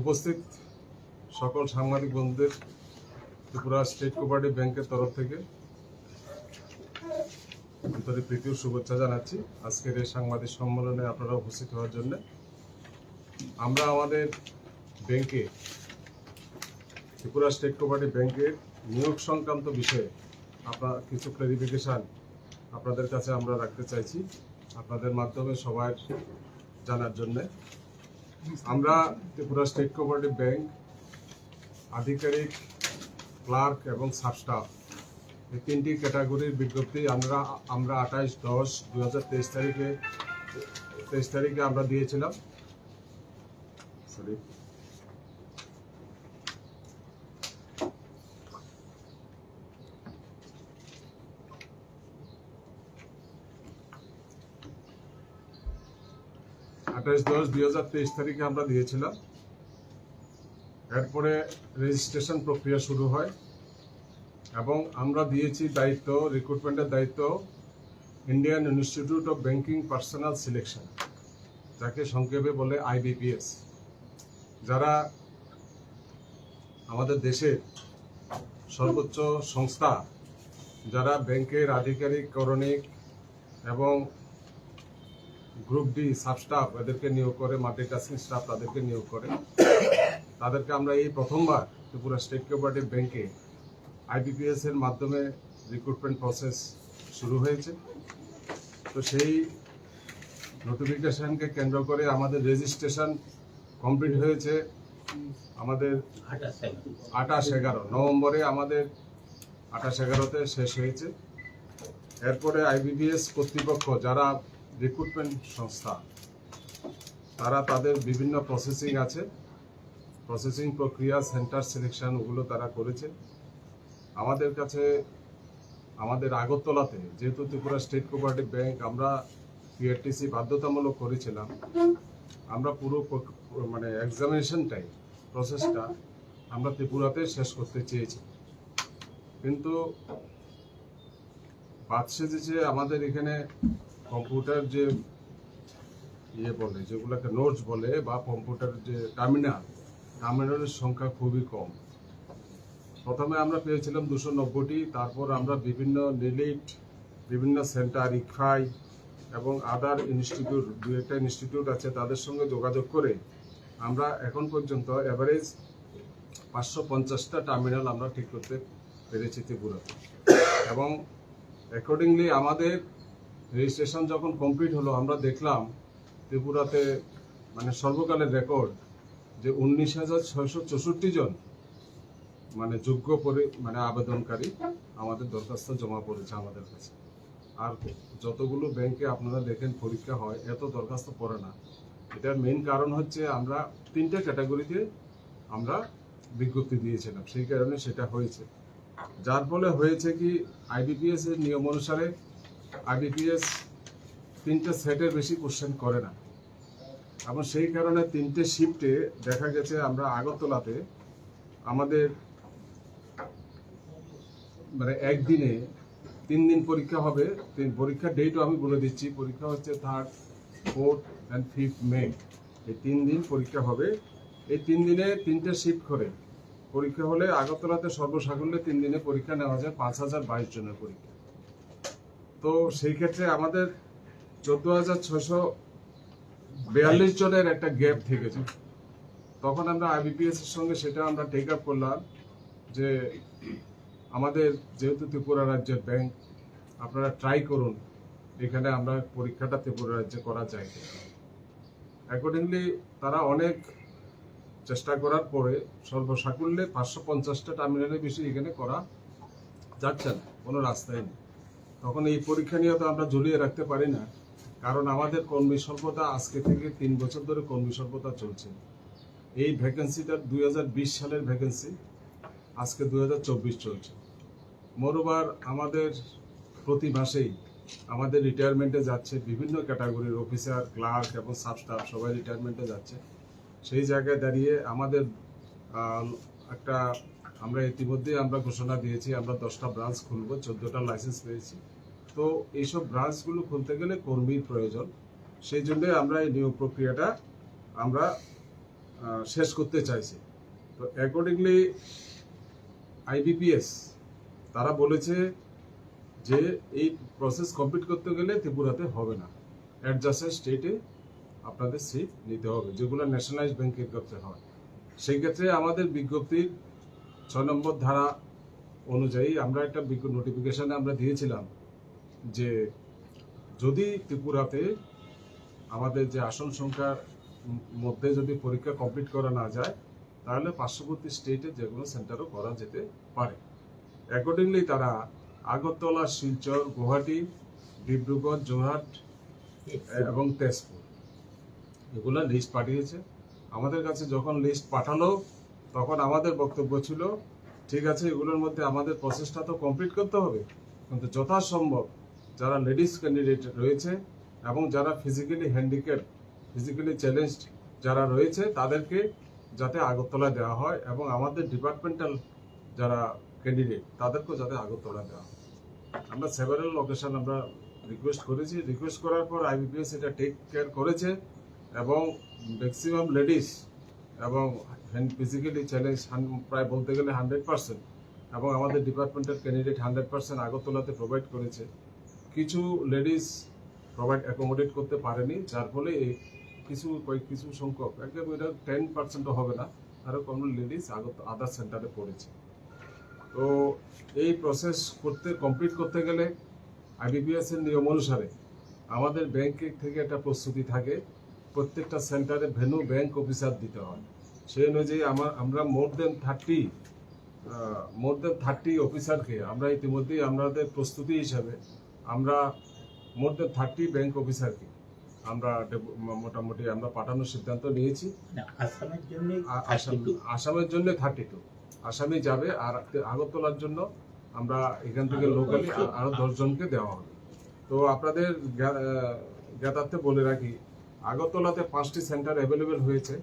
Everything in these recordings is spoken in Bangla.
উপস্থিত সকল সাংবাদিক বন্ধুদের ত্রিপুরা স্টেট কোপারেটিভ ব্যাংকের তরফ থেকে আন্তরিক প্রীতি শুভেচ্ছা জানাচ্ছি আজকের এই সাংবাদিক সম্মেলনে আপনারা উপস্থিত হওয়ার জন্য। আমরা আমাদের ব্যাংকে, ত্রিপুরা স্টেট কোপারেটিভ ব্যাংকের নিয়োগ সংক্রান্ত বিষয়ে আপনার কিছু ক্লারিফিকেশান আপনাদের কাছে আমরা রাখতে চাইছি, আপনাদের মাধ্যমে সবার জানার জন্যে। আমরা ত্রিপুরা স্টেট কোপারেটিভ ব্যাংক আধিকারিক, ক্লার্ক এবং সাব স্টাফ এই তিনটি ক্যাটাগরির বিজ্ঞপ্তি আমরা আমরা আঠাইশ দশ দু হাজার তেইশ তারিখে তেইশ তারিখে আমরা দিয়েছিলাম। সরি আঠাইশ দশ দুই হাজার তেইশ তারিখে আমরা দিয়েছিলাম এরপরে রেজিস্ট্রেশন প্রক্রিয়া শুরু হয় এবং আমরা দিয়েছি দায়িত্ব রিক্রুটমেন্টের দায়িত্ব Indian Institute of Banking Personnel Selection যাকে সংক্ষেপে বলে আইবিপিএস যারা আমাদের দেশের সর্বোচ্চ সংস্থা, যারা ব্যাংকের আধিকারিক করণিক এবং গ্রুপ ডি সাব স্টাফ এদেরকে নিয়োগ করে মাল্টিটাস্কিং স্টাফ তাদেরকে নিয়োগ করে, তাদেরকে আমরা এই প্রথমবার ত্রিপুরা স্টেট কোঅপারেটিভ ব্যাংকে আইবিপিএস এর মাধ্যমে রিক্রুটমেন্ট প্রসেস শুরু হয়েছে। তো সেই নোটিফিকেশনকে কেন্দ্র করে আমাদের রেজিস্ট্রেশন কমপ্লিট হয়েছে আমাদের আঠাশ এগারো। নভেম্বরে আমাদের আঠাশ এগারোতে শেষ হয়েছে। এরপরে আইবিবিএস কর্তৃপক্ষ, যারা রিক্রুটমেন্ট সংস্থা, তারা তাদের বিভিন্ন প্রসেসিং আছে। প্রসেসিং প্রক্রিয়া সেন্টার সিলেকশন ওগুলো তারা করেছে। আমাদের কাছে, আমাদের আগরতলাতে, যেহেতু ত্রিপুরা স্টেট কোঅপারেটিভ ব্যাংক আমরা পিআরটিসি বাধ্যতামূলক করেছিলাম। আমরা পুরো মানে এক্সামিনেশনটাই প্রসেসটা আমরা ত্রিপুরাতে শেষ করতে চেয়েছি। কিন্তু বাদ সেজেছে আমাদের এখানে কম্পিউটার যে ইয়ে বলে, যেগুলোকে নোটস বলে বা কম্পিউটার যে টার্মিনাল টার্মিনালের সংখ্যা খুবই কম। প্রথমে আমরা পেয়েছিলাম দুশো নব্বইটি, তারপর আমরা বিভিন্ন নিলিট বিভিন্ন সেন্টার ইকফাই এবং আদার ইনস্টিটিউট দু একটা ইনস্টিটিউট আছে তাদের সঙ্গে যোগাযোগ করে আমরা এখন পর্যন্ত অ্যাভারেজ পাঁচশো পঞ্চাশটা টার্মিনাল আমরা ঠিক করতে পেরেছি ত্রিপুরাতে। এবং অ্যাকর্ডিংলি আমাদের রেজিস্ট্রেশন যখন কমপ্লিট হলো, আমরা দেখলাম ত্রিপুরাতে মানে সর্বকালের রেকর্ড যে উনিশ হাজার ছয়শো চৌষট্টি জন মানে যোগ্য পরি মানে আবেদনকারী আমাদের দরখাস্ত জমা পড়েছে আমাদের কাছে। আর যতগুলো ব্যাংকে আপনারা দেখেন পরীক্ষা হয়, এত দরখাস্ত পড়ে না। এটার মেইন কারণ হচ্ছে আমরা তিনটে ক্যাটাগরিতে আমরা বিজ্ঞপ্তি দিয়েছিলাম, সেই কারণে সেটা হয়েছে। যার ফলে হয়েছে কি আইবিপিএস এর নিয়ম অনুসারে আইবিপিএস তিনটে সেটের বেশি কোশ্চেন করে না। এবং সেই কারণে তিনটে শিফটে দেখা গেছে আমরা আগরতলাতে আমাদের মানে একদিনে তিন দিন পরীক্ষা হবে, তিন পরীক্ষার ডেটও আমি বলে দিচ্ছি। পরীক্ষা হচ্ছে third fourth and fifth May এই তিন দিন পরীক্ষা হবে। এই তিন দিনে তিনটে শিফট করে। পরীক্ষা হলে আগরতলাতে সর্বসাকুল্যে তিন দিনে পরীক্ষা নেওয়া যায়, পাঁচ হাজার বাইশ জনের পরীক্ষা। তো সেই ক্ষেত্রে আমাদের চোদ্দ হাজার ছশো বিয়াল্লিশ জনের একটা গ্যাপ থেকেছে। তখন আমরা আইবিপিএস এর সঙ্গে সেটা আমরা টেক আপ করলাম যে আমাদের যেহেতু ত্রিপুরা রাজ্যের ব্যাংক আপনারা ট্রাই করুন। এখানে আমরা পরীক্ষাটা ত্রিপুরা রাজ্যে করা যায় অ্যাকর্ডিংলি তারা অনেক চেষ্টা করার পরে সর্বসাকুল্যে পাঁচশো পঞ্চাশটা টার্মিনালের বেশি এখানে করা যাচ্ছে না, কোনো রাস্তায় নেই। তখন এই পরীক্ষা নিয়ে তো আমরা ঝুলিয়ে রাখতে পারি না, কারণ আমাদের কর্মী স্বল্পতা আজকে থেকে তিন বছর ধরে কর্মী স্বল্পতা চলছে। এই ভ্যাকেন্সিটা দুই হাজার বিশ সালের ভ্যাকেন্সি আজকে দু হাজার চব্বিশ চলছে। মোরোবার আমাদের প্রতি মাসেই আমাদের রিটায়ারমেন্টে যাচ্ছে বিভিন্ন ক্যাটাগরির অফিসার ক্লার্ক এবং সাব স্টাফ সবাই রিটায়ারমেন্টে যাচ্ছে। সেই জায়গায় দাঁড়িয়ে আমাদের একটা আমরা ইতিমধ্যেই আমরা ঘোষণা দিয়েছি, আমরা দশটা ব্রাঞ্চ খুলবো, চোদ্দোটা লাইসেন্স পেয়েছি। তো এইসব ব্রাঞ্চগুলো খুলতে গেলে কর্মীর প্রয়োজন। সেই জন্য আমরা এই নিয়োগ প্রক্রিয়াটা আমরা শেষ করতে চাইছি। তো অ্যাকর্ডিংলি আইবিপিএস, তারা বলেছে যে এই প্রসেস কমপ্লিট করতে গেলে ত্রিপুরাতে হবে না। অ্যাডজাস্টেড স্টেটে আপনাদের সিট নিতে হবে, যেগুলো ন্যাশনালাইজ ব্যাংকের ক্ষেত্রে হয়। সেই ক্ষেত্রে আমাদের বিজ্ঞপ্তির ছয় নম্বর ধারা অনুযায়ী আমরা একটা নোটিফিকেশানে আমরা দিয়েছিলাম যে যদি ত্রিপুরাতে আমাদের যে আসন সংখ্যার মধ্যে যদি পরীক্ষা কমপ্লিট করা না যায় তাহলে পার্শ্ববর্তী স্টেটে যে কোনো সেন্টারও করা যেতে পারে। অ্যাকর্ডিংলি তারা আগরতলা, শিলচর, গুয়াহাটি, ডিব্রুগড় যোরহাট এবং তেজপুর এগুলো লিস্ট পাঠিয়েছে। আমাদের কাছে যখন লিস্ট পাঠালো, তখন আমাদের বক্তব্য ছিল, ঠিক আছে, এগুলোর মধ্যে আমাদের প্রসেসটা তো কমপ্লিট করতে হবে। কিন্তু যথাসম্ভব যারা লেডিস ক্যান্ডিডেট রয়েছে এবং যারা ফিজিক্যালি হ্যান্ডিক্যাপ ফিজিক্যালি চ্যালেঞ্জড যারা রয়েছে, তাদেরকে যাতে আগরতলা দেওয়া হয় এবং আমাদের ডিপার্টমেন্টাল যারা ক্যান্ডিডেট তাদেরকেও যাতে আগরতলা দেওয়া হয়। আমরা সেভারাল লোকেশন আমরা রিকোয়েস্ট করেছি। রিকোয়েস্ট করার পর আইবিপিএস এটা টেক কেয়ার করেছে এবং ম্যাক্সিমাম লেডিস এবং হ্যান্ড ফিজিক্যালি চ্যালেঞ্জ প্রায় বলতে গেলে হান্ড্রেড পার্সেন্ট এবং আমাদের ডিপার্টমেন্টের ক্যান্ডিডেট হান্ড্রেড পার্সেন্ট আগরতলাতে প্রোভাইড করেছে। কিছু লেডিস প্রোভাইড অ্যাকোমোডেট করতে পারেনি, যার ফলে এই কিছু, কয়েক কিছু সংখ্যক একদম এটা টেন পার্সেন্টও হবে না। আরও কম লেডিস আগত আদার সেন্টারে পড়েছে। তো এই প্রসেস করতে কমপ্লিট করতে গেলে আইবিপিএস এর নিয়ম অনুসারে আমাদের ব্যাংক থেকে একটা প্রস্তুতি থাকে। প্রত্যেকটা সেন্টারে ভেনু ব্যাংক অফিসার দিতে হয়। সেই অনুযায়ী আমার আমরা মোর দেন থার্টি মোর দেন থার্টি অফিসারকে আমরা ইতিমধ্যেই আমাদের প্রস্তুতি হিসাবে আমরা মোর দেন থার্টি ব্যাংক অফিসারকে আমরা মোটামুটি আমরা পাঠানোর সিদ্ধান্ত নিয়েছি। আসামের জন্য আসামের জন্য থার্টি টু আসামে যাবে আর আগরতলার জন্য আমরা এখান থেকে লোকালি। আরও দশজনকে দেওয়া হবে। তো আপনাদের জ্ঞাতার্থে বলে রাখি আগরতলাতে পাঁচটি সেন্টার অ্যাভেলেবেল হয়েছে।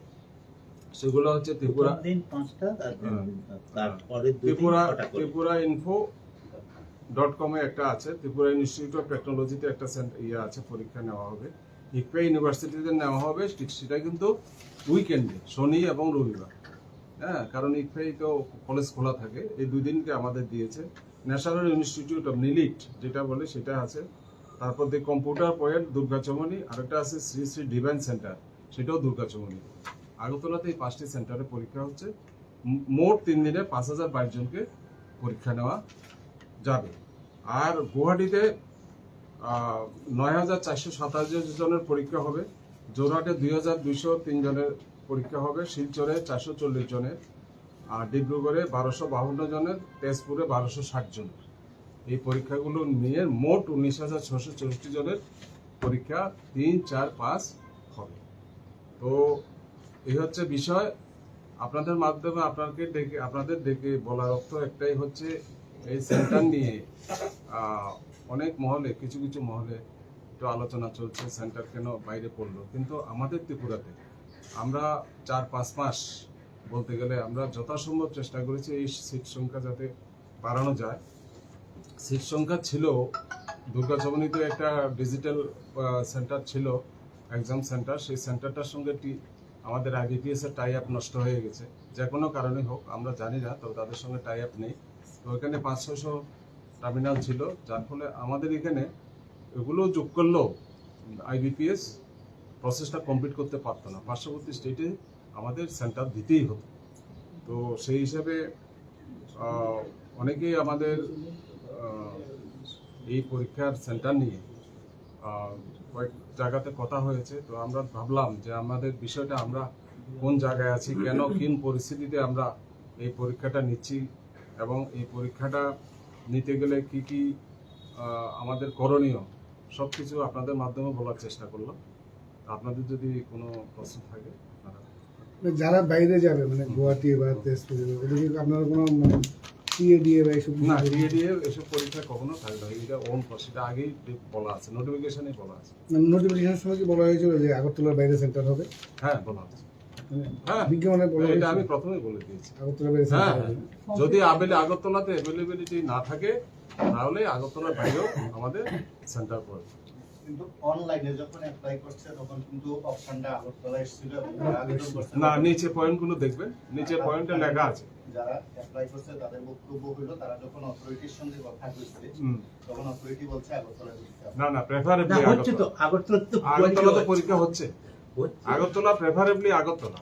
সেগুলো হচ্ছে ত্রিপুরা হ্যাঁ। ত্রিপুরা ত্রিপুরা ইনফো ডট কমে একটা আছে। ত্রিপুরা ইনস্টিটিউট অফ টেকনোলজিতে একটা ইয়ে আছে পরীক্ষা নেওয়া হবে। ইকপে ইউনিভার্সিটিতে নেওয়া হবে সেটা কিন্তু উইকেন্ডে শনি এবং রবিবার। হ্যাঁ কারণ ইকপেই তো কলেজ খোলা থাকে, এই দুই দিনকে আমাদের দিয়েছে। ন্যাশনাল ইনস্টিটিউট অফ নিলিট যেটা বলে সেটা আছে। তারপর দি কম্পিউটার পয়েন্ট দুর্গাচমনি আরেকটা আছে শ্রী শ্রী ডিভাইন সেন্টার সেটাও দুর্গাচমনি আগরতলাতে এই পাঁচটি সেন্টারে পরীক্ষা হচ্ছে। মোট তিন দিনে পাঁচ হাজার বাইশ জনকে পরীক্ষা নেওয়া যাবে। আর গুয়াহাটিতে নয় হাজার চারশো সাতাশ জনের পরীক্ষা হবে। জোরহাটে দুই হাজার দুইশো তিন জনের পরীক্ষা হবে। শিলচরে চারশো চল্লিশ জনের। আর ডিব্রুগড়ে বারোশো বাহান্ন জনের। তেজপুরে বারোশো ষাট জনের। এই পরীক্ষাগুলো নিয়ে মোট উনিশ হাজার ছশো চৌষট্টি জনের পরীক্ষা তিন, চার, পাঁচ হবে। তো এই হচ্ছে বিষয়। আপনাদের মাধ্যমে আপনাকে ডেকে আপনাদের ডেকে বলার অর্থ একটাই হচ্ছে এই সেন্টার নিয়ে অনেক মহলে, কিছু কিছু মহলে একটু আলোচনা চলছে, সেন্টার কেন বাইরে পড়ল। কিন্তু আমাদের ত্রিপুরাতে আমরা চার, পাঁচ মাস বলতে গেলে আমরা যথাসম্ভব চেষ্টা করেছি এই সিট সংখ্যা যাতে বাড়ানো যায়। সিট সংখ্যা ছিল দুর্গাচমনিতে একটা ডিজিটাল সেন্টার ছিল এক্সাম সেন্টার। সেই সেন্টারটার সঙ্গে আমাদের আইবিপিএস এর টাই আপ নষ্ট হয়ে গেছে। যে কোনো কারণে হোক, আমরা জানি না, তবে তাদের সঙ্গে টাই আপ নেই। তো ওখানে পাঁচ ছশো টার্মিনাল ছিল, যার ফলে আমাদের এখানে এগুলো যোগ করলেও আইবিপিএস প্রসেসটা কমপ্লিট করতে পারতো না। পার্শ্ববর্তী স্টেটে আমাদের সেন্টার দিতেই হতো। তো সেই হিসাবে অনেকেই আমাদের এই পরীক্ষার সেন্টার নিয়ে কয়েক জায়গাতে কথা হয়েছে। তো আমরা ভাবলাম যে আমাদের বিষয়টা আমরা কোন জায়গায় আছি, কেন, কিন পরিস্থিতিতে আমরা এই পরীক্ষাটা নিচ্ছি এবং এই পরীক্ষাটা নিতে গেলে কি কি আমাদের করণীয় সব কিছু আপনাদের মাধ্যমে বলার চেষ্টা করলাম। আপনাদের যদি কোনো প্রশ্ন থাকে আপনারা যারা বাইরে যাবে মানে গুয়াহাটি বা তেজপুর ওদেরকে আপনারা কোনো মানে টিএডিএ বা এইসব না ডিএডিএ এসব পরীক্ষা কখনো থাকবে না এটা ওন সেটা আগেই বলা আছে নোটিফিকেশনে বলা আছে। নোটিফিকেশনের সময় কি বলা হয়েছিল যে আগরতলার বাইরে সেন্টার হবে? হ্যাঁ বলা আছে বিজ্ঞাপনে বলা এটা আমি হয়েছে বলে দিয়েছি। হ্যাঁ হ্যাঁ। যদি আবেলে আগরতলাতে অ্যাভেলেবিলিটি না থাকে তাহলে আগরতলার বাইরেও আমাদের সেন্টার পড়বে কিন্তু অনলাইনে যখন অ্যাপ্লাই করছে তখন কিন্তু অপশনটা আগরতলা এসেছিল এবং যারা আবেদন করছে। না নিচে পয়েন্টগুলো দেখবেন। নিচে পয়েন্টে লেখা আছে। যারা অ্যাপ্লাই করছে তাদের বক্তব্য হলো তারা যখন অথরিটির সঙ্গে কথা কইছে তখন অথরিটি বলছে আগরতলায় না না প্রেফারেবলি না হচ্ছে তো আগরতলা তো আগরতলা তো পরীক্ষা হচ্ছে। আগরতলা প্রেফারেবলি আগরতলা।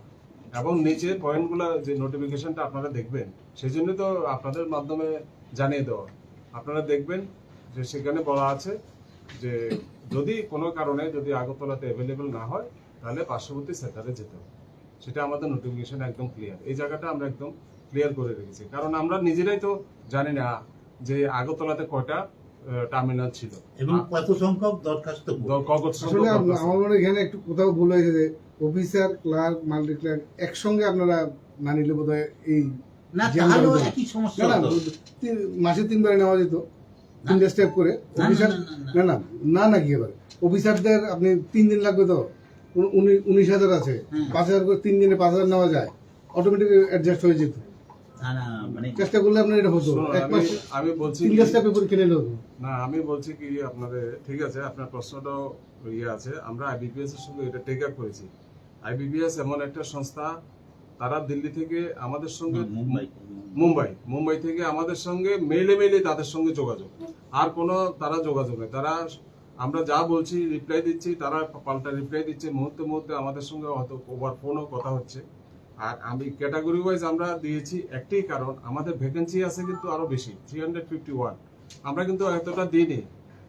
এবং নিচে পয়েন্টগুলো যে নোটিফিকেশনটা আপনারা দেখবেন সেই জন্য তো আপনাদের মাধ্যমে জানিয়ে দেওয়া। আপনারা দেখবেন যে সেখানে বলা আছে যে যদি কোনো কারণে যদি আগরতলাতে অ্যাভেলেবেল না হয়, তাহলে পার্শ্ববর্তী সেন্টারে যেতে হবে। সেটা আমাদের নোটিফিকেশন একদম ক্লিয়ার এই জায়গাটা আমরা একদম ক্লিয়ার করে রেখেছি। কারণ আমরা নিজেরাই তো জানি না যে আগরতলাতে কয়টা টার্মিনাল ছিল। এবং কত সংখ্যক দরখাস্ত কত সংখ্যক আমার মনে এখানে একটু কোথাও ভুল হয়েছে যে অফিসার ক্লার্ক মাল্টি ক্লার্ক একসঙ্গে আপনারা না নিলে বোধ এই মাসে তিনবার নেওয়া যেত। তিনটা স্টেপ করে। অফিসার না, না, না না। কি এবার অফিসারদের আপনি তিন দিন লাগবে তো। উনি- উনিশ হাজার আছে। পাঁচ হাজার করে তিন দিনে পাঁচ হাজার নেওয়া যায়। অটোমেটিক অ্যাডজাস্ট হয়ে যেত। চেষ্টা করলে আপনার এটা হতো। আমি বলছি তিনটা কি- স্টেপে পরীক্ষা নিলে হতো। না আমি বলছি কি আপনাদের ঠিক আছে আপনার প্রশ্নটাও ইয়ে আছে। আমরা আইবিপিএস এর সঙ্গে এটা টেক আপ করেছি। আইবিপিএস এমন একটা সংস্থা তারা দিল্লি থেকে আমাদের সঙ্গে মুম্বাই। মুম্বাই। মুম্বাই থেকে আমাদের সঙ্গে মেলে মেলে তাদের সঙ্গে যোগাযোগ। আর কোনো তারা যোগাযোগ নেই। তারা আমরা যা বলছি রিপ্লাই দিচ্ছি তারা পাল্টা রিপ্লাই দিচ্ছে। মুহূর্তে মুহূর্তে আমাদের সঙ্গে হয়তো ওভার ফোনও কথা হচ্ছে। আর আমি ক্যাটাগরি ওয়াইজ আমরা দিয়েছি একটি কারণ আমাদের ভ্যাকেন্সি আছে কিন্তু আরও বেশি থ্রি হান্ড্রেড ফিফটি ওয়ান আমরা কিন্তু এতটা দিইনি।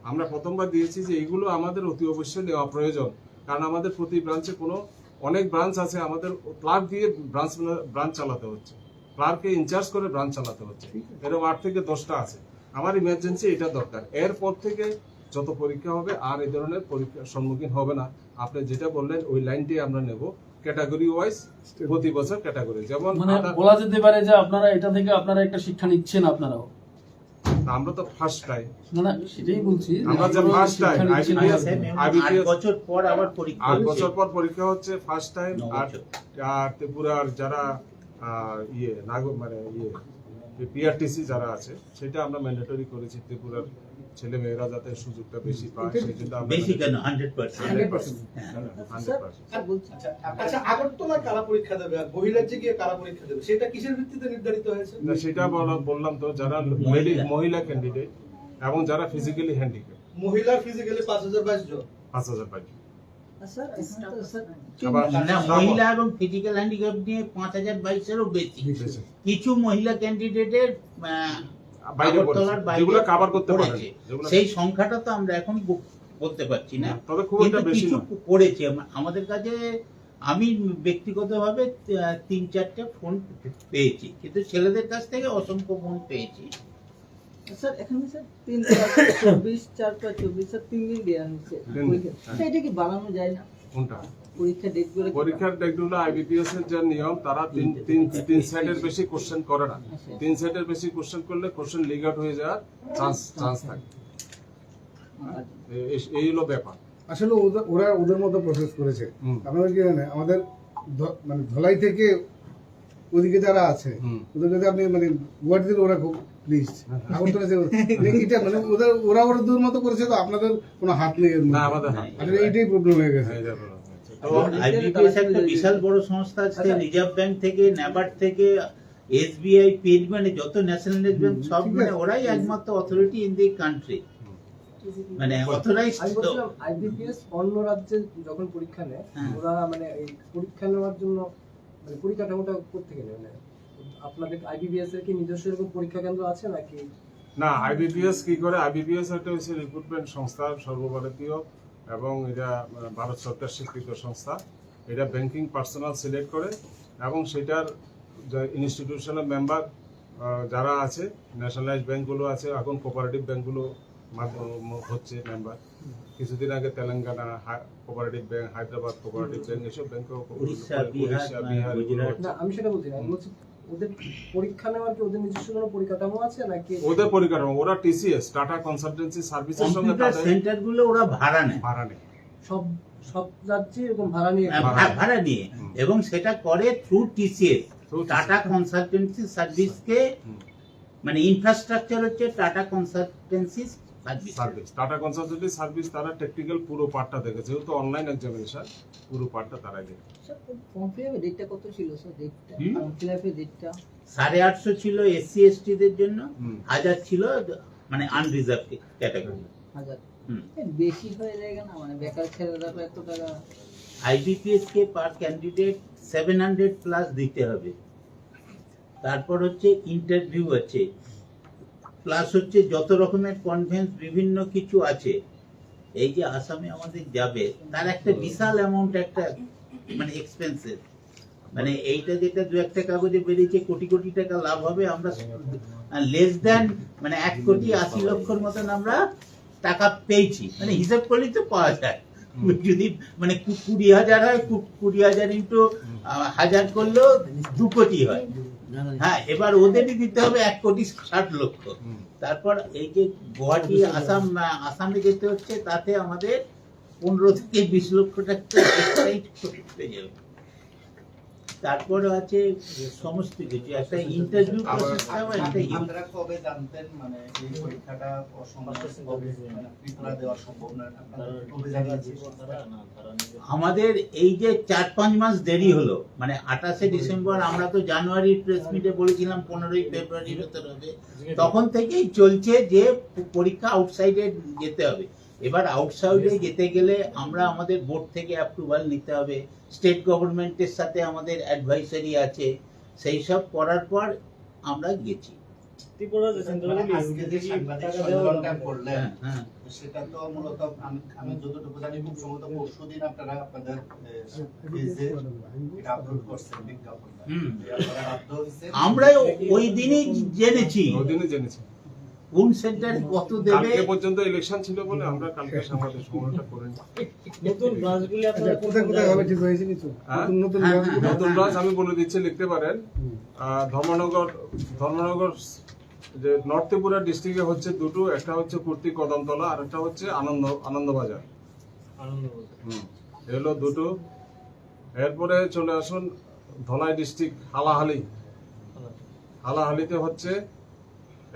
আমরা প্রথমবার দিয়েছি যে এইগুলো আমাদের অতি অবশ্যই নেওয়া প্রয়োজন কারণ আমাদের প্রতি ব্রাঞ্চে কোনো অনেক ব্রাঞ্চ আছে আমাদের ক্লার্ক দিয়ে ব্রাঞ্চ ব্রাঞ্চ চালাতে হচ্ছে। ক্লার্ককে ইনচার্জ করে ব্রাঞ্চ চালাতে হচ্ছে। এরকম আট থেকে দশটা আছে। আমার ইমার্জেন্সি এটা দরকার। এরপর থেকে যত পরীক্ষা হবে আর এই ধরনের পরীক্ষার সম্মুখীন হবে না। আপনি যেটা বললেন ওই লাইনটি আমরা নেব। ক্যাটাগরি ওয়াইজ প্রতি বছর ক্যাটাগরি যেমন মানে বলা যেতে পারে যে আপনারা এটা থেকে আপনারা একটা শিক্ষা নিচ্ছেন আপনারাও। আমরা তো ফার্স্ট টাইম না না সেটাই বলছি। আমরা যে শিক্ষা নিচ্ছেন। আট বছর পর আবার পরীক্ষা আট বছর পর পরীক্ষা হচ্ছে ফার্স্ট টাইম আর। আর ত্রিপুরার যারা আহ, ইয়ে নাগর মানে ইয়ে পিআরটিসি যারা আছে সেটা আমরা ম্যান্ডেটরি করেছি ত্রিপুরার ছেলে মেয়েরা যাতে সুযোগটা বেশি পায় সেই জন্য আমরা বেশি কেন? হান্ড্রেড পার্সেন্ট 100% আচ্ছা আচ্ছা আগরতলা কারা পরীক্ষা দেবে আর বহিরাজ্যে গিয়ে কারা পরীক্ষা দেবে সেটা কিসের ভিত্তিতে নির্ধারিত হয়েছে? না সেটা বলা- বললাম তো যারা মহিলা। মহিলা ক্যান্ডিডেট এবং যারা ফিজিক্যালি হ্যান্ডিক্যাপ মহিলার ফিজিক্যালি পাঁচ হাজার বাইশ জন। পাঁচ হাজার পাই স্যার এখানে তো স্যার আবার না মহিলা এবং ফিজিক্যাল হ্যান্ডিক্যাপ নিয়ে পাঁচ হাজার বাইশেরও বেশি। কিছু মহিলা ক্যান্ডিডেটের আগরতলার যেগুলো কাভার করতে পারে সেই সংখ্যাটা তো আমরা এখন বলতে পারছি না। তবে খুব একটা বেশি কিছু করেছে। আমাদের কাছে আমি ব্যক্তিগতভাবে তিন চারটে ফোন পেয়েছি। কিন্তু ছেলেদের কাছ থেকে অসংখ্য ফোন পেয়েছি। স্যার এখানে স্যার তিন চব্বিশ চার পাঁচ চব্বিশ স্যার তিন দিন দেওয়া হ্যাঁ। স্যার এটা কি বাড়ানো যায় না? কোনটা? পরীক্ষার ডেটগুলো আইবিপিএস এর যে নিয়ম তারা তিন তিন তিন সেটের বেশি কোশ্চেন করে না। তিন সেটের বেশি কোশ্চেন করলে কোশ্চেন লিগ আউট হয়ে যাওয়ার চান্স চান্স থাকে। এই হলো ব্যাপার। আসলে ওদের- ওরা ওদের মতো প্রসেস করেছে। হুম। আপনারা কি জানেন? আমাদের মানে ধলাই থেকে ওদিকে যারা আছে। ওদের কাছে আপনি মানে গুয়াহাটি থেকে ওরা খুব প্লিজ মানে এটা মানে ওদের ওরা ওরা দূর মতো করেছে তো আপনাদের কোনো হাত নেই। আমাদের আসলে এইটাই প্রবলেম হয়ে গেছে। তো এবং আইবিপিএস একটা বিশাল বড় সংস্থা আছে রিজার্ভ ব্যাংক থেকে ন্যাবার্ড থেকে এসবিআই পেড মানে যত ন্যাশনালাইজ ব্যাংক সব মানে ওরাই একমাত্র অথরিটি ইন দি কান্ট্রি মানে অথরাইজ আইবিপিএস অন্য রাজ্যে যখন পরীক্ষা নেয় হ্যাঁ। ওরা মানে এই পরীক্ষা নেওয়ার জন্য মানে পরিকাঠামোটা কোথেকে নেয়? মানে আপনাদের আইবিপিএস এর কি নিজস্ব এরকম পরীক্ষা কেন্দ্র আছে নাকি? না আইবিপিএস কি করে? আইবিপিএস একটা হচ্ছে রিক্রুটমেন্ট সংস্থা সর্বভারতীয়। এবং এটা ভারত সরকার স্বীকৃত সংস্থা। এটা ব্যাংকিং পার্সোনাল সিলেক্ট করে এবং সেটার ইনস্টিটিউশনাল মেম্বার যারা আছে ন্যাশনালাইজ ব্যাংকগুলো আছে এখন কোপারেটিভ ব্যাংকগুলো মাধ্যম- হচ্ছে মেম্বার কিছুদিন আগে Telangana cooperative bank Hyderabad cooperative bank এসব ব্যাংকেও উড়িষ্যা, বিহার, উড়িষ্যা বিহার গুজরাট। এগুলো না আমি সেটা বলছি না বলছি ওদের পরীক্ষা নেওয়ার কি ওদের নিজস্ব কোনো পরিকাঠামো আছে নাকি? ওদের পরিকাঠামো ওরা টিসিএস টাটা কনসালটেন্সি সার্ভিসের সঙ্গে কম্পিউটার তাদের সেন্টারগুলো ওরা ভাড়া নেয়। ভাড়া নেই সব সব যাচ্ছে এরকম ভাড়া নিয়ে? ভাড়া নিয়ে। এবং সেটা করে থ্রু টিসিএস টাটা কনসালটেন্সি সার্ভিসকে। মানে ইনফ্রাস্ট্রাকচার হচ্ছে Tata Consultancy Service Tata Consultancy Service তারা টেকনিক্যাল পুরো পার্টটা দেখে যেহেতু অনলাইন এক্সামিনেশন পুরো পার্টটা তারাই দেখে। ফর্ম ফিল ডেটটা কত ছিল স্যার ডেটটা ফর্ম ফিল ডেটটা সাড়ে আটশো ছিল এসসি এসটি দের জন্য হাজার ছিল মানে আনরিজার্ভ ক্যাটাগরি হাজার। বেশি হয়ে যায় না মানে বেকার ছেলেরা তো এত টাকা। আইবিপিএস কে per candidate seven hundred plus দিতে হবে। তারপর হচ্ছে ইন্টারভিউ আছে। প্লাস হচ্ছে যত রকমের কনভেন্স বিভিন্ন কিছু আছে এই যে আসামে আমাদের যাবে তার একটা বিশাল অ্যামাউন্ট একটা মানে এক্সপেন্সেস মানে এইটা যেটা দু একটা কাগজে বেরিয়েছে কোটি কোটি টাকা লাভ হবে আমরা লেস দেন মানে এক কোটি আশি লক্ষর মতন আমরা টাকা পেয়েছি। মানে হিসাব করলেই তো পাওয়া যায়। যদি মানে কুড়ি হাজার হয় কুড়ি হাজার ইন্টু হাজার করলেও দু কোটি হয়। হ্যাঁ এবার ওদেরই দিতে হবে এক কোটি ষাট লক্ষ। হুম। তারপর এই যে গুয়াহাটি আসাম আসামে যেতে হচ্ছে তাতে আমাদের পনেরো থেকে বিশ লক্ষ টাকা করতে যাবে তারপরে আছে সমস্ত কিছু একটা ইন্টারভিউ প্রসেসটাও একটা আপনারা কবে জানতেন মানে এই পরীক্ষাটা মানে ত্রিপুরা দেওয়া সম্ভব না কবে আমাদের এই যে চার পাঁচ মাস দেরি হলো মানে আঠাশে ডিসেম্বর আমরা তো জানুয়ারি প্রেস মিটে বলেছিলাম পনেরোই ফেব্রুয়ারির ভেতর হবে তখন থেকেই চলছে যে পরীক্ষা আউটসাইডে যেতে হবে। এবার আউটসাইডে যেতে গেলে আমরা আমাদের বোর্ড থেকে অ্যাপ্রুভাল নিতে হবে। স্টেট গভর্নমেন্টের সাথে আমাদের অ্যাডভাইসারি আছে সেই সব করার পর আমরা গেছি। আজকে যে সাংবাদিক সম্মেলনটা করলেন হ্যাঁ হ্যাঁ। সেটা তো মূলত আমি যতটুকু জানি খুব সম্ভবত পরশুদিন আপনারা আপনাদের আপলোড করছেন আমরা ওই দিনই জেনেছি। ওই দিনই জেনেছি। কোন সেন্টারে কত দেবে? কালকে পর্যন্ত ইলেকশন ছিল বলে আমরা কালকে আমাদের সময়টা করে নতুন ব্রাঞ্চগুলি আচ্ছা কোথায় কোথায় হবে? ঠিক হয়েছে কিছু? হ্যাঁ? নতুন নতুন হ্যাঁ, হ্যাঁ, নতুন ব্রাঞ্চ আমি বলে দিচ্ছি লিখতে পারেন। ধর্মনগর ধর্মনগর যে নর্থ ত্রিপুরা ডিস্ট্রিক্টে হচ্ছে দুটো একটা হচ্ছে কুর্তি কদমতলা আর একটা হচ্ছে আনন্দ আনন্দবাজার। হুম এগুলো দুটো। এরপরে চলে আসুন ধলাই ডিস্ট্রিক্ট হালাহালি। হালাহালিতে হচ্ছে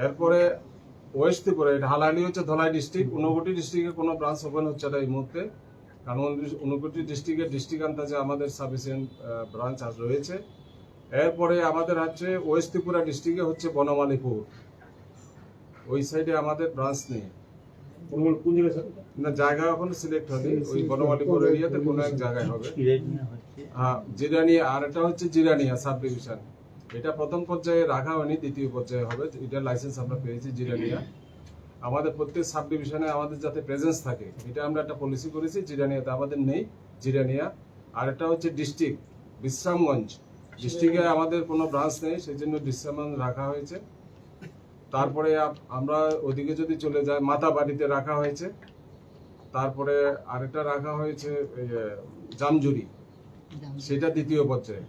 এরপরে ওয়েস্ট ত্রিপুরা এটা হালাহালি হচ্ছে ধলাই ডিস্ট্রিক্ট ঊনকোটি ডিস্ট্রিক্টে কোনো ব্রাঞ্চ ওপেন হচ্ছে না এই মুহূর্তে। কারণ ঊনকোটি ডিস্ট্রিক্টের ডিস্ট্রিক্ট আন্দাজে আমাদের সাফিসিয়েন্ট ব্রাঞ্চ আজ রয়েছে। এরপরে আমাদের হচ্ছে ওয়েস্ট ত্রিপুরা ডিস্ট্রিক্টে হচ্ছে বনমালীপুর। ওই সাইডে আমাদের ব্রাঞ্চ নেই। না জায়গা এখন সিলেক্ট হয়নি। ওই বনমালীপুর এরিয়াতে কোনো এক জায়গায় হবে। কিরানিয়া হ্যাঁ জিরানিয়া আর এটা হচ্ছে জিরানিয়া সাব ডিভিশন এটা প্রথম পর্যায়ে রাখা হয়নি দ্বিতীয় পর্যায়ে হবে। এটা লাইসেন্স আমরা পেয়েছি জিরানিয়া আমাদের প্রত্যেক সাব ডিভিশনে আমাদের যাতে প্রেজেন্স থাকে এটা আমরা একটা পলিসি করেছি জিরানিয়াতে আমাদের নেই জিরানিয়া। আর একটা হচ্ছে ডিস্ট্রিক্ট বিশ্রামগঞ্জ। ডিস্ট্রিক্টে আমাদের কোনো ব্রাঞ্চ নেই সেই জন্য বিশ্রামগঞ্জ রাখা হয়েছে। তারপরে আমরা ওদিকে যদি চলে যাই মাতাবাড়িতে রাখা হয়েছে। তারপরে আরেকটা রাখা হয়েছে জামজুরি। সেটা দ্বিতীয় পর্যায়ে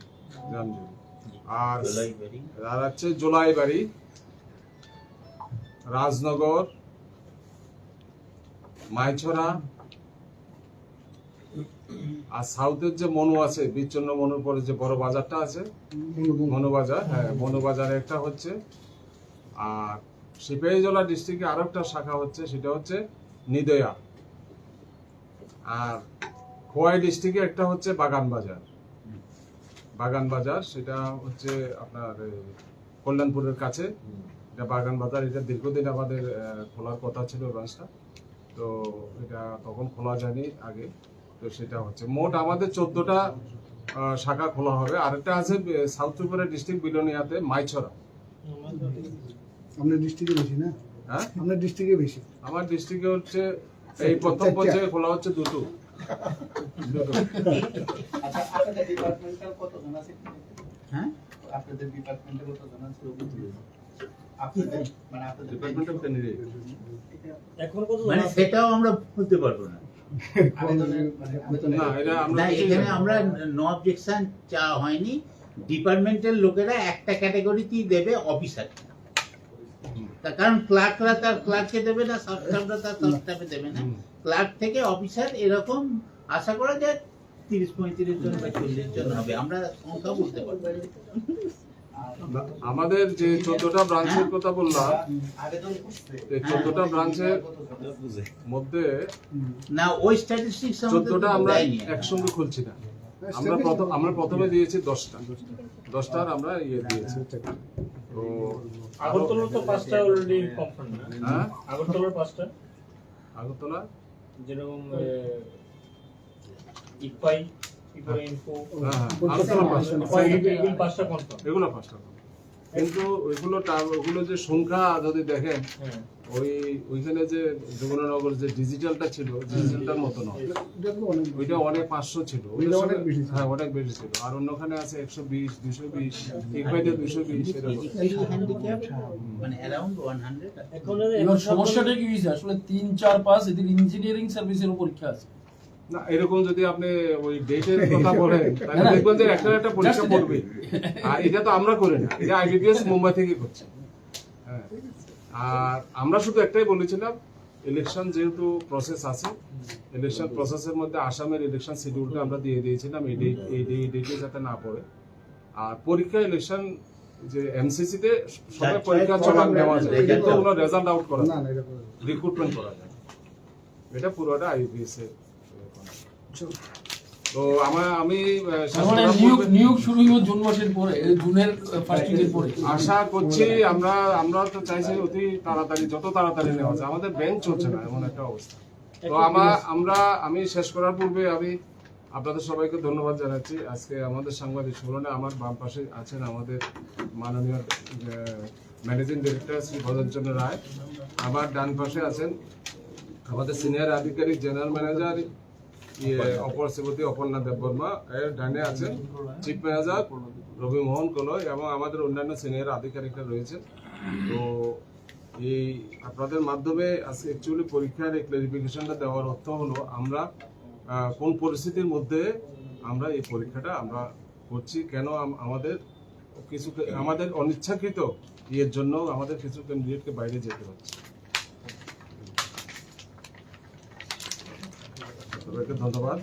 জামজুরি। আর আর হচ্ছে জোলাইবাড়ি রাজনগর মাইছড়া আর সাউথের যে মনু আছে বিচ্ছন্ন মনুর পরে যে বড় বাজারটা আছে মনু বাজার হ্যাঁ মনুবাজারে একটা হচ্ছে। আর সিপাহীজলা ডিস্ট্রিক্টে আরও একটা শাখা হচ্ছে সেটা হচ্ছে নিদয়া। আর খোয়াই ডিস্ট্রিক্টে একটা হচ্ছে বাগান বাজার। বাগান বাজার সেটা হচ্ছে আপনার কল্যাণপুরের কাছে। এটা বাগান বাজার এটা দীর্ঘদিন আমাদের খোলার কথা ছিল ব্রাঞ্চটা তো এটা তখন খোলা যায়নি আগে। তো সেটা হচ্ছে। মোট আমাদের চোদ্দটা শাখা খোলা হবে। আরেকটা আছে সাউথ ত্রিপুরা ডিস্ট্রিক্ট বিলোনিয়াতে মাইছড়া। আপনার ডিস্ট্রিক্টে বেশি না? হ্যাঁ? আপনার ডিস্ট্রিক্টে বেশি। আমার ডিস্ট্রিক্টে হচ্ছে এই প্রথম পর্যায়ে খোলা হচ্ছে দুটো দুটো। আচ্ছা আপনাদের ডিপার্টমেন্টাল কতজন আছে? হ্যাঁ? আপনাদের ডিপার্টমেন্টে কতজন আছে? আপনাদের মানে আপনাদের ডিপার্টমেন্ট ক্যান্ডিডেট এখন কত মানে সেটাও আমরা বলতে পারব না। মানে না এখানে আমরা নো অবজেকশন চা হয়নি। ডিপার্টমেন্টের লোকেরা একটা ক্যাটাগরিতেই দেবে অফিসার তার কারণ ক্লার্করা তার ক্লার্ককে দেবে না সাব স্টাফরা তার সাব স্টাফে দেবে না। ক্লার্ক থেকে অফিসার এরকম আশা করা যায় তিরিশ পঁয়ত্রিশ জন বা চল্লিশ জন হবে। আমরা সংখ্যা বলতে পারব আমাদের যে চোদ্দটা ব্রাঞ্চের কথা বললাম এই চোদ্দটা ব্রাঞ্চের মধ্যে না ওই স্ট্যাটিস্টিক্স চোদ্দটা আমরা একসঙ্গে খুলছি না। আমরা প্রথম আমরা প্রথমে দিয়েছি। দশটা। দশটার আমরা ইয়ে দিয়েছি। তো আগরতলার তো পাঁচটা অলরেডি কনফার্ম না? হ্যাঁ? আগরতলার পাঁচটা? আগরতলা? যেরকম ইপাই ইপাই ইনফো এগুলো পাঁচটা কিন্তু ওইগুলো ওগুলো যে সংখ্যা যদি দেখেন হ্যাঁ। ওই ওইখানে যে যমুনানগর যে ডিজিটালটা ছিল ডিজিটালটার মতো নয়। ওইটা অনেক পাঁচশো ছিল। হ্যাঁ অনেক বেশি ছিল। আর অন্যখানে আছে একশো বিশ দুশো বিশ ইকবাইতে দুশো বিশ মানে সমস্যাটা কি হয়েছে আসলে তিন চার পাঁচ এদের ইঞ্জিনিয়ারিং সার্ভিসেরও পরীক্ষা আছে। না এরকম যদি আপনি ওই ডেটের কথা বলেন তাহলে। দেখবেন যে একটা একটা পরীক্ষা পড়বে আর এটা তো আমরা করি না এটা আইবিপিএস মুম্বাই থেকে করছে হ্যাঁ আর আমরা শুধু একটাই বলেছিলাম ইলেকশন যেহেতু প্রসেস আছে ইলেকশন প্রসেসের মধ্যে আসামের ইলেকশন শিডিউলটা আমরা দিয়ে দিয়েছিলাম এই ডেট এই ডে- এই ডেটে যাতে না পড়ে আর পরীক্ষা ইলেকশন যে এমসিসি তে সবাই পরীক্ষা. চলান নেওয়া যায় কিন্তু. কোনো রেজাল্ট আউট করা না যায় না এটা করে রিক্রুটমেন্ট করা যায় এটা পুরোটা আইবিএস এর তো আমার আমি শেষ করার নিয়োগ পূর্বে- শুরু হইব জুন মাসের পরে জুনের ফার্স্ট উইকের পরে। আশা করছি আমরা আমরা তো চাইছি অতি তাড়াতাড়ি যত তাড়াতাড়ি নেওয়া যায়। আমাদের ব্যাংক চলছে না এমন একটা অবস্থা। তো আমার আমরা আমি শেষ করার পূর্বে আমি আপনাদের সবাইকে ধন্যবাদ জানাচ্ছি। আজকে আমাদের সাংবাদিক সম্মেলনে আমার বাম পাশে আছেন আমাদের মাননীয় ম্যানেজিং ডিরেক্টর শ্রী ভদনচন্দ্র রায়। আমার ডান পাশে আছেন আমাদের সিনিয়র আধিকারিক জেনারেল ম্যানেজার অপর সেবতী অপর্ণা দেববর্মা। এর ডানে আছেন চিফ ম্যানেজার রবি মোহন কলয় এবং আমাদের অন্যান্য সিনিয়র আধিকারিকরা রয়েছেন। তো এই আপনাদের মাধ্যমে আজকে অ্যাকচুয়ালি পরীক্ষার এই ক্লারিফিকেশনটা দেওয়ার অর্থ হলো আমরা কোন পরিস্থিতির মধ্যে আমরা এই পরীক্ষাটা আমরা করছি কেন আমাদের কিছু আমাদের অনিচ্ছাকৃত ইয়ের জন্য আমাদের কিছু ক্যান্ডিডেটকে বাইরে যেতে হচ্ছে। সবাইকে ধন্যবাদ